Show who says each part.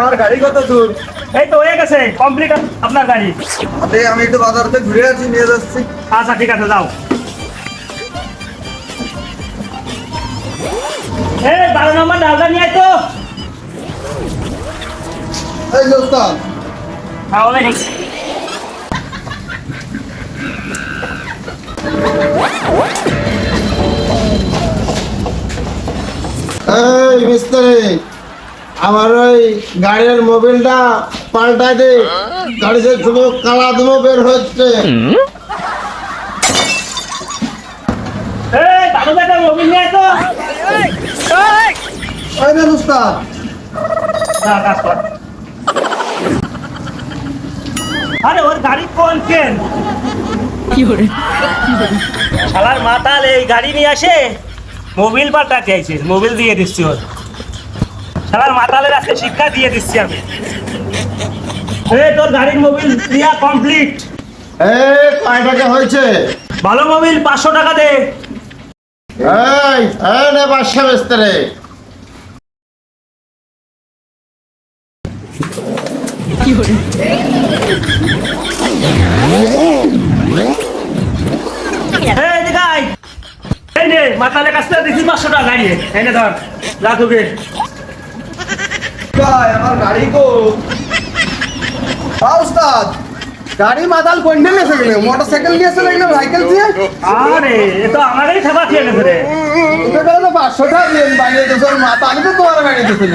Speaker 1: আমার গাড়ি কত দূর?
Speaker 2: এই তো হয়ে গেছে কমপ্লিট আপনার গাড়ি।
Speaker 1: আরে আমি একটু বাজারতে ঘুরে আছি নিয়ে যাচ্ছি।
Speaker 2: আচ্ছা ঠিক আছে যাও। এই বারো নম্বর ডালটা নিয়ে আয় তো।
Speaker 1: এই দোস্তান
Speaker 2: তাহলে
Speaker 3: এই মিস্ত্রি। আমার ওই গাড়ির মোবিলটা পাল্টা দে। গাড়িতে শুধু কালা ধুমো বের হচ্ছে।
Speaker 2: আরে ওর গাড়ি কোন কেন? শালার মাতাল এই গাড়ি নিয়ে আসে। মোবিল পাল্টাতে আইছে মোবিল দিয়ে দিচ্ছি ওর। শালার মাতালের আজকে শিক্ষা দিয়ে দিচ্ছি আমি। তোর গাড়ির মোবিল দিয়া কমপ্লিট
Speaker 3: এই কয় টাকা হয়েছে?
Speaker 2: ভালো মোবিল পাঁচশো টাকা দে।
Speaker 3: এই নে
Speaker 2: মাতালের কাছ থেকে দিচ্ছি পাঁচশো টাকা গাড়ি এই নে ধর তোকে
Speaker 1: ভাই আমার গাড়ি কো হ্যাঁ উস্তাদ গাড়ি মাতাল কোনটা নিয়ে গেলে মোটরসাইকেল নিয়ে চলে গেলে সাইকেল দিয়ে
Speaker 2: আরে এ তো আমারই খাবার খেয়ে নেবে রে
Speaker 1: তো পাঁচশো টাকা দিয়ে বানিয়ে মাথা আমি তো তোমার বানিয়ে দিতে